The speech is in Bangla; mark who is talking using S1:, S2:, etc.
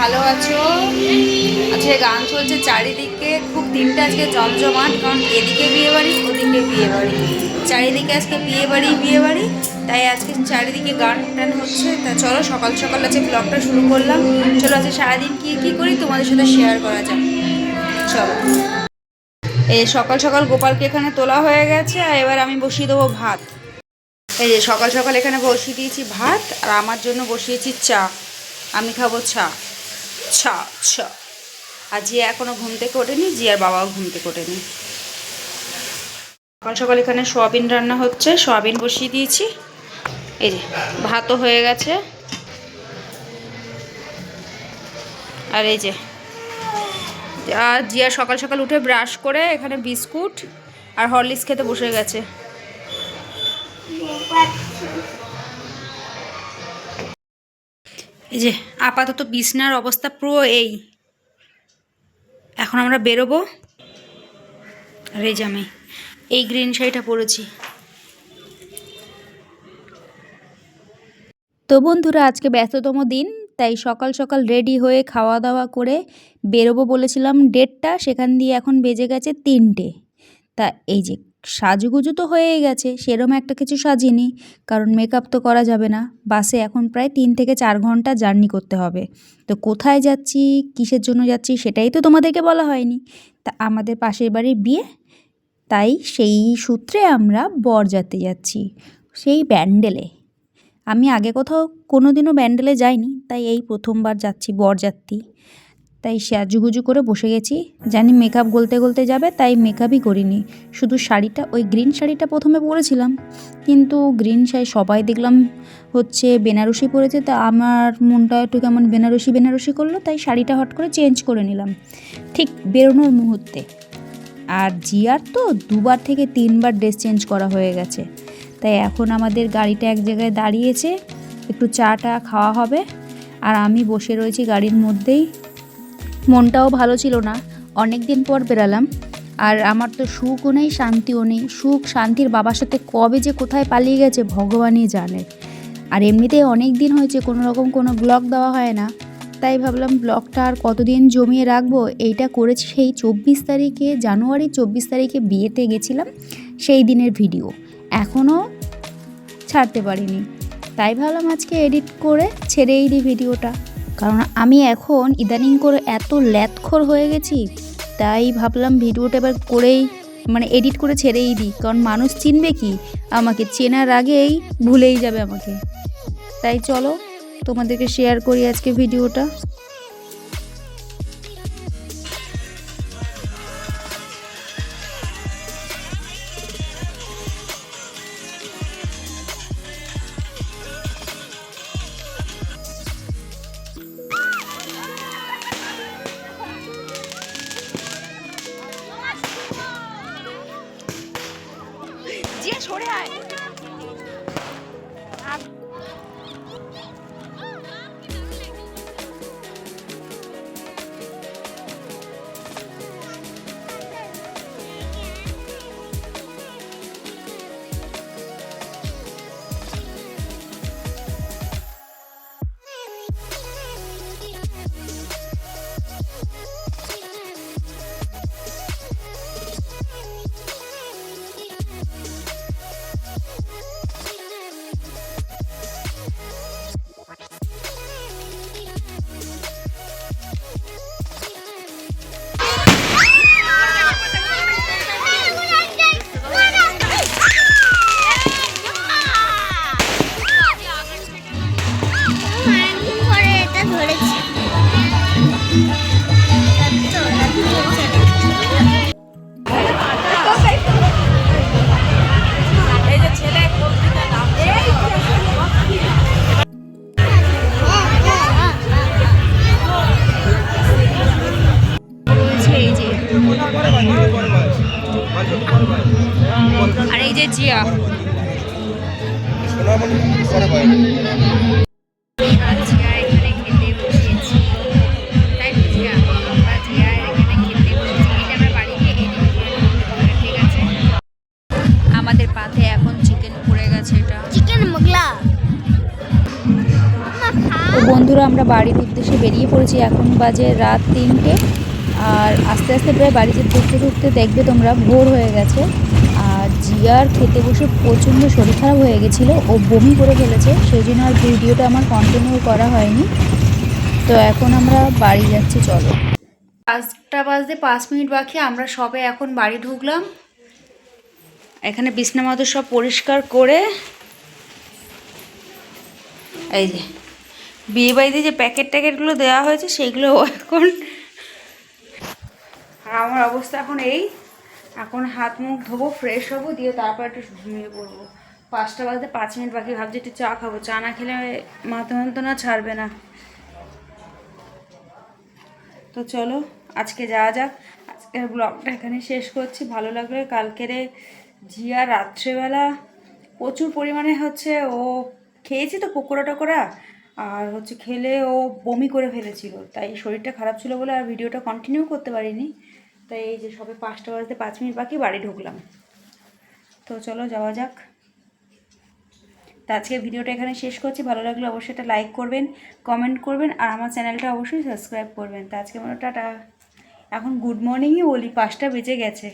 S1: ভালো আছো? আজকে গান চলছে চারিদিকে, খুব দিনটা আজকে জমজমাট, কারণ এদিকে বিয়ে বাড়ি ওদিকে বিয়ে বাড়ি চারিদিকে আজকে বিয়ে বাড়ি বিয়ে বাড়ি তাই আজকে চারিদিকে গান টান হচ্ছে। তা চলো, সকাল সকাল আজকে ব্লগটা শুরু করলাম। চলো, আজকে সারাদিন কী কী করি তোমাদের সাথে শেয়ার করা যাক। চলো। এই সকাল সকাল গোপালকে এখানে তোলা হয়ে গেছে, আর এবার আমি বসিয়ে দেবো ভাত। এই যে, সকাল সকাল এখানে বসিয়ে দিয়েছি ভাত, আর আমার জন্য বসিয়েছি চা। আমি খাব চা। চা চা আর জিয়া এখনও ঘুম থেকে ওঠেনি, জিয়ার বাবাও ঘুম থেকে ওঠেনি। সকাল সকাল এখানে সোয়াবিন রান্না হচ্ছে, সোয়াবিন বসিয়ে দিয়েছি। এই যে, ভাতও হয়ে গেছে। আর এই যে, আর জিয়া সকাল সকাল উঠে ব্রাশ করে এখানে বিস্কুট আর হরলিক্স খেতে বসে গেছে। এই যে আপাতত বিছনার অবস্থা পুরো এই। এখন আমরা বেরোবো। আমি এই গ্রিন শাড়িটা পরেছি।
S2: তো বন্ধুরা, আজকে ব্যস্ততম দিন, তাই সকাল সকাল রেডি হয়ে খাওয়া দাওয়া করে বেরোবো বলেছিলাম ডেটটা সেখান দিয়ে এখন বেজে গেছে তিনটে। তা এই যে সাজুগুজু তো হয়েই গেছে, সেরম একটা কিছু সাজিনি, কারণ মেকআপ তো করা যাবে না। বাসে এখন প্রায় তিন থেকে চার ঘণ্টা জার্নি করতে হবে। তো কোথায় যাচ্ছি, কিসের জন্য যাচ্ছি, সেটাই তো তোমাদেরকে বলা হয়নি। তা আমাদের পাশের বাড়ির বিয়ে, তাই সেই সূত্রে আমরা বরযাত্রী যাচ্ছি, সেই ব্যান্ডেলে। আমি আগে কোথাও কোনো দিনও ব্যান্ডেলে যাইনি, তাই এই প্রথমবার যাচ্ছি বরযাত্রী তাই সাজুগুজু করে বসে গেছি। জানি মেকআপ গলতে গলতে যাবে, তাই মেকআপই করিনি। শুধু শাড়িটা, ওই গ্রিন শাড়িটা প্রথমে পরেছিলাম। কিন্তু গ্রিন শাড়ি সবাই দেখলাম হচ্ছে বেনারসি পরেছে, তা আমার মনটা একটু কেমন বেনারসি বেনারসি করল, তাই শাড়িটা হট করে চেঞ্জ করে নিলাম। ঠিক বেরোনোর মুহূর্তে। আর জিয়ার তো দুবার থেকে তিনবার ড্রেস চেঞ্জ করা হয়ে গেছে। তাই এখন আমাদের গাড়িটা এক জায়গায় দাঁড়িয়েছে, একটু চাটা খাওয়া হবে। আর আমি বসে রয়েছি গাড়ির মধ্যেই। মনটাও ভালো ছিল না। অনেক দিন পর বেরালাম। আর আমার তো সুখও নেই, শান্তিও নেই। সুখ, শান্তির বাবার সাথে কবে যে কোথায় পালিয়ে গেছে ভগবানই জানে। আর এমনিতেই অনেক দিন হয়েছে, কোনো রকম কোনো ব্লগ দেওয়া হয় না। তাই ভাবলাম ব্লগটা আর কতদিন জমিয়ে রাখব? এইটা করেছি সেই চব্বিশ তারিখে, জানুয়ারি চব্বিশ তারিখে বিয়েতে গেছিলাম, সেই দিনের ভিডিও। এখনও ছাড়তে পারিনি। তাই ভাবলাম আজকে এডিট করে ছেড়েই দিই ভিডিওটা। কারণ আমি এখন ইদানিং করে এত ল্যাতখোর হয়ে গেছি, তাই ভাবলাম ভিডিওটা এবার করেই মানে এডিট করে ছেড়েই দিই, কারণ মানুষ চিনবে কি? আমাকে চেনার আগেই ভুলেই যাবে আমাকে। তাই চলো তোমাদেরকে শেয়ার করি আজকে ভিডিওটা।
S1: これ
S3: করে
S1: নেব। ঠিক আছে? আমাদের পাতে এখন চিকেন পড়ে গেছে এটা।
S3: চিকেন মোগলা।
S2: বন্ধুরা
S4: আমরা বাড়ির উদ্দেশ্যে বেরিয়ে পড়েছি। এখন বাজে রাত তিনটে। আর আস্তে আস্তে প্রায় বাড়িতে ঢুকতে ঢুকতে দেখবে তোমরা ভোর হয়ে গেছে। আর জিয়ার খেতে বসে প্রচণ্ড শরীর খারাপ হয়ে গেছিল, ও বমি করে ফেলেছে, সেই জন্য আর ভিডিওটা আমার কন্টিনিউ করা হয়নি। তো এখন আমরা বাড়ি যাচ্ছি, চলো।
S2: পাঁচটা বাজতে পাঁচ মিনিট বাকি, আমরা সবে এখন বাড়ি ঢুকলাম। এখানে বিছনা সব পরিষ্কার করে, এই যে বিয়ে বাড়িতে যে প্যাকেট ট্যাকেটগুলো দেওয়া হয়েছে, সেগুলো এখন আর আমার অবস্থা এখন এই। এখন হাত মুখ ধোবো ফ্রেশ হব, দিয়ে তারপর একটু ঘুমিয়ে পড়ব। পাঁচটা বাজতে পাঁচ মিনিট বাকি, ভাবছি একটু চা খাব। চা না খেলে মাথা যন্ত্রণা ছাড়বে না। তো চলো, আজকে যাওয়া যাক। আজকের ব্লগটা এখানে শেষ করছি। ভালো লাগলে কালকেরে জিয়া রাত্রেবেলা প্রচুর পরিমাণে হচ্ছে ও খেয়েছি তো পকোড়া টকোড়া, আর হচ্ছে খেলে ও বমি করে ফেলেছিল। তাই শরীরটা খারাপ ছিল বলে আর ভিডিওটা কন্টিনিউ করতে পারিনি। তাই এই যে সবে পাঁচটা বাজতে পাঁচ মিনিট বাকি, বাড়ি ঢুকলাম। তো চলো যাওয়া যাক। তো আজকে ভিডিওটা এখানে শেষ করছি। ভালো লাগলে অবশ্যই এটা লাইক করবেন কমেন্ট করবেন, আর আমার চ্যানেলটা অবশ্যই সাবস্ক্রাইব করবেন। তো আজকে মনে টাটা। এখন গুড মর্নিংই বলি, পাঁচটা বেজে গেছে।